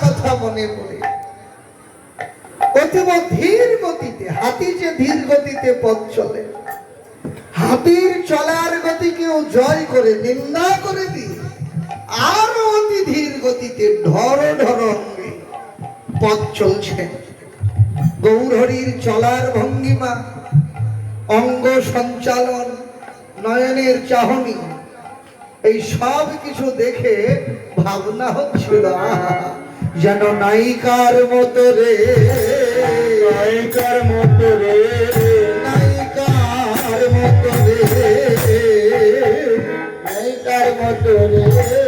কথা মনে পড়ে। অতীব ধীর গতিতে, হাতি যে ধীর গতিতে পথ চলে, হাতির চলার গতিকেও জয় করে, নিন্দা করে দিয়ে, আরও অতি ধীর গতিতে ঢর ঢর পথ চলছে। গৌরহরির চলার ভঙ্গিমা, অঙ্গ সঞ্চালন, নয়নের চাহনি, এই সব কিছু দেখে ভাবনা হচ্ছিল যেন নায়িকার মতো রে। নায়িকার মতো রে। নায়িকার মতো রে। নায়িকার মতো রে।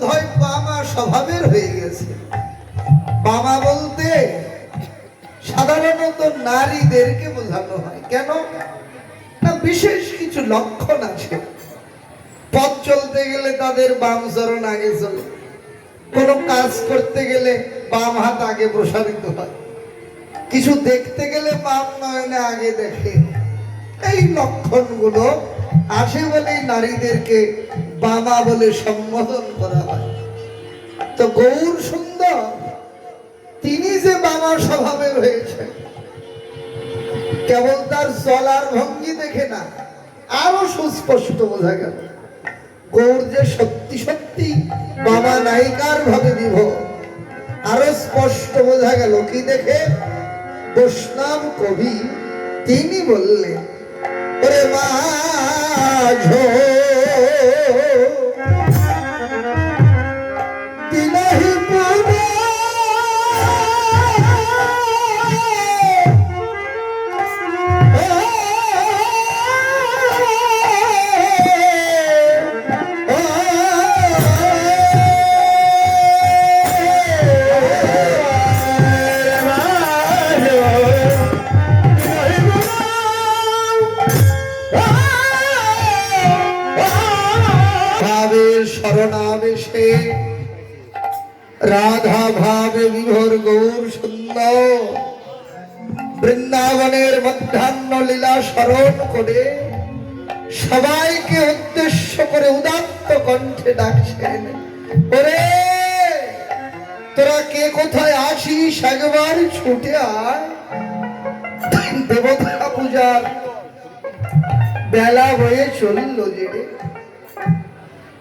গৌর বোধহয় বামা স্বভাবের হয়ে গেছে। বামা বলতে সাধারণত নারীদেরকে বোঝানো হয়। কেন? না, বিশেষ কিছু লক্ষণ আছে। পথ চলতে গেলে তাদের বাম চরণ আগে চলে। কোনো কাজ করতে গেলে বাম হাত আগে প্রসারিত হয়। কিছু দেখতে গেলে বাম নয়নে আগে দেখে। এই লক্ষণগুলো আসে বলেই নারীদেরকে বামা বলে সম্বোধন করা হয়। তো গৌর সুন্দর, তিনি যে বামা স্বভাবের হয়েছে, কেবল তার চলার ভঙ্গি দেখে না, আরও সুস্পষ্ট বোঝা গেল। গৌর যে সত্যি সত্যি বাবা নায়িকার ভাবে বিভোর, আরও স্পষ্ট বোঝা গেল কি দেখে? বৈষ্ণব কবি তিনি বললেন, ওরে মাঝো তিনহি শরণাবেশে। রাধা ভাবে বিভোর গৌর সুন্দর। বৃন্দাবনের মধ্যাহ্ন লীলা স্মরণ করে সবাইকে উদ্দেশ্য করে উদাত্ত কণ্ঠে ডাকছেন। ওরে, তোরা কে কোথায় আসিস একবার ছুটে আয়। দেবতা পূজার বেলা হয়ে চলল যে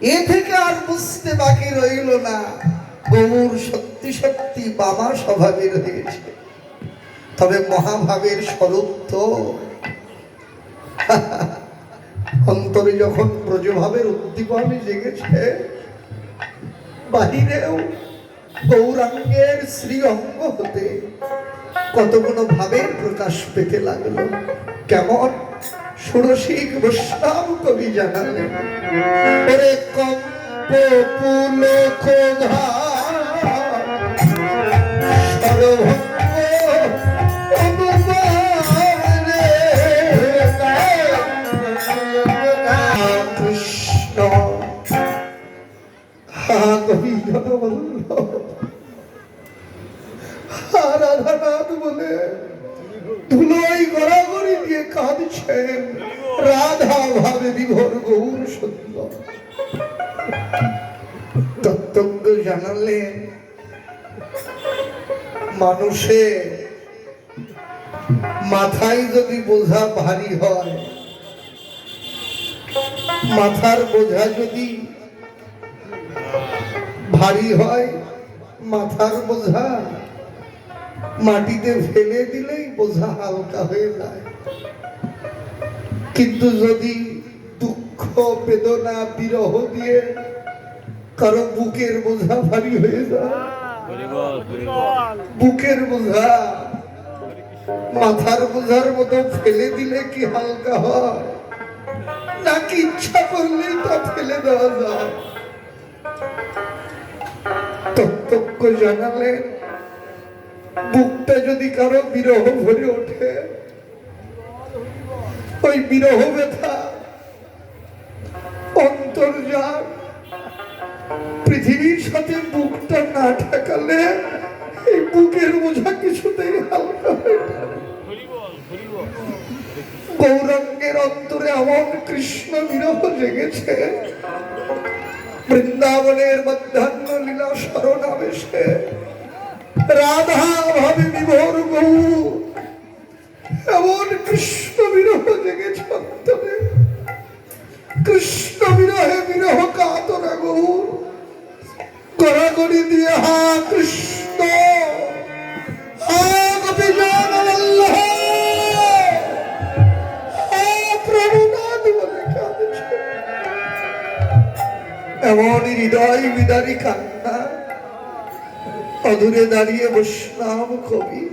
এ থেকে আর বুঝতে বাকি রইল না। গৌর সত্যি সত্যি বাবা স্বভাবের হয়েছে তবে মহাভাবের স্বরূপ তো। অন্তরে যখন ব্রজভাবের উদ্দীপনে জেগেছে, বাহিরেও গৌরাঙ্গের শ্রী অঙ্গ হতে কতগুলো ভাবের প্রকাশ পেতে লাগল। কেমন? সুরসিক বৈষ্ণব কবি জানালেন ওরে কম্প পুলক বলে ধুলোই গড়াগড়ি দিয়ে কাঁদছে ভাবছেন রাধা ভাবে গৌর জানালেন মানুষের মাথায় যদি বোঝা ভারী হয়, মাথার বোঝা যদি ভারী হয়, মাথার বোঝা মাটিতে ফেলে দিলেই বোঝা হালকা হয়ে যায়। কিন্তু যদি দুঃখ, বেদনা, বিরহ দিয়ে কারও বুকের বোঝা ভারী হয়ে যায়, বুকের বোঝা, মাথার বোঝার মতো ফেলে দিলে কি হালকা হয়? নাকি ইচ্ছা করলেই তা ফেলে দেওয়া যায়? তত্ত্বজ্ঞ জানালেন বুকটা যদি কারও বিরহ ভরে ওঠে, ওই বিরহ ব্যথা অন্তর্জাল পৃথিবীর সাথে বুকটা না ঠেকালে এই বুকের বোঝা কিছুতেই হালকা গৌরাঙ্গের অন্তরে এমন কৃষ্ণ বিরহ জেগেছে, বৃন্দাবনের মধ্যাহ্ন লীলা স্মরণাবেশে রাধা ভাবে বিভোর গৌ এমন কৃষ্ণ বিরহ জেগেছে কৃষ্ণ বিরহে বিরহ কাতরা গৌর কড়াকড়ি দিয়ে হা কৃষ্ণ। হা গোপীজন বল্লভ বলে এমন হৃদয় বিদারী কান্না অদূরে দাঁড়িয়ে বৈষ্ণব কবি।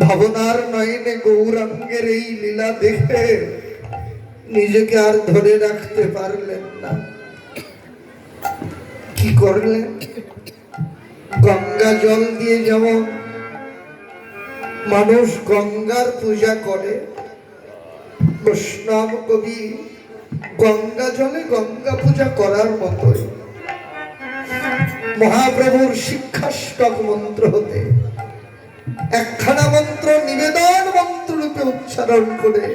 ভাবনার নয়নে গৌরাঙ্গের এই লীলা দেখে নিজেকে আর ধরে রাখতে পারলেন না। কি করলেন? গঙ্গা জল দিয়ে যেমন মানুষ গঙ্গার পূজা করে, বৈষ্ণব কবি গঙ্গা জলে গঙ্গা পূজা করার মতোই। মহাপ্রভুর শিক্ষাষ্টক মন্ত্র হতে একখানা মন্ত্র নিবেদন মন্ত্র রূপে উচ্চারণ করে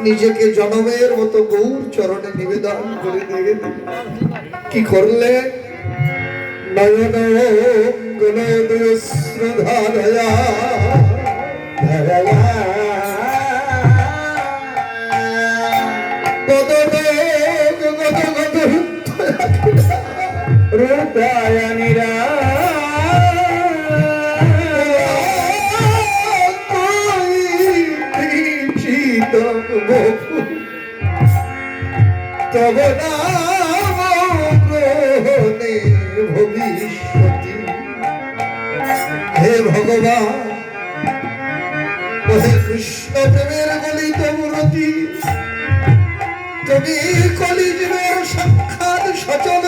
নিজেকে জনমের মতো গৌর চরণে নিবেদন করে দিয়ে কি করলে? নয়ন গণদয়শ্রধারয়া হে ভগবান ওহে কৃষ্ণ প্রেমের গলিত মূরতি তুমি কলিজীবের সাক্ষাৎ সচল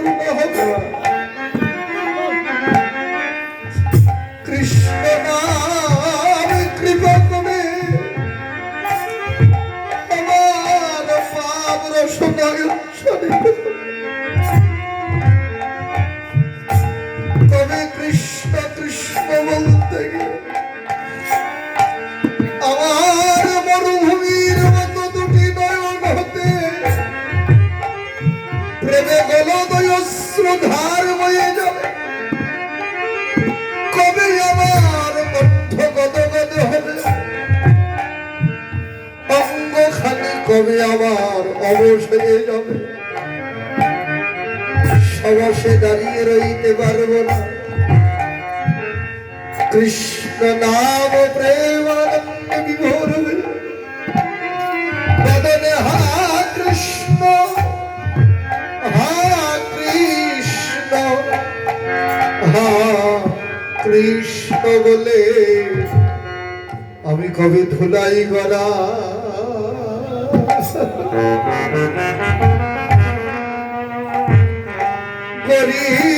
করুণা হবে তবে আমার অবশ হয়ে যাবে। সবসে দাঁড়িয়ে রইতে পারব না। কৃষ্ণ নাম প্রেম বিভোর বদনে হা কৃষ্ণ হা কৃষ্ণ হা কৃষ্ণ বলে আমি কবে ধুলাই গলা। করি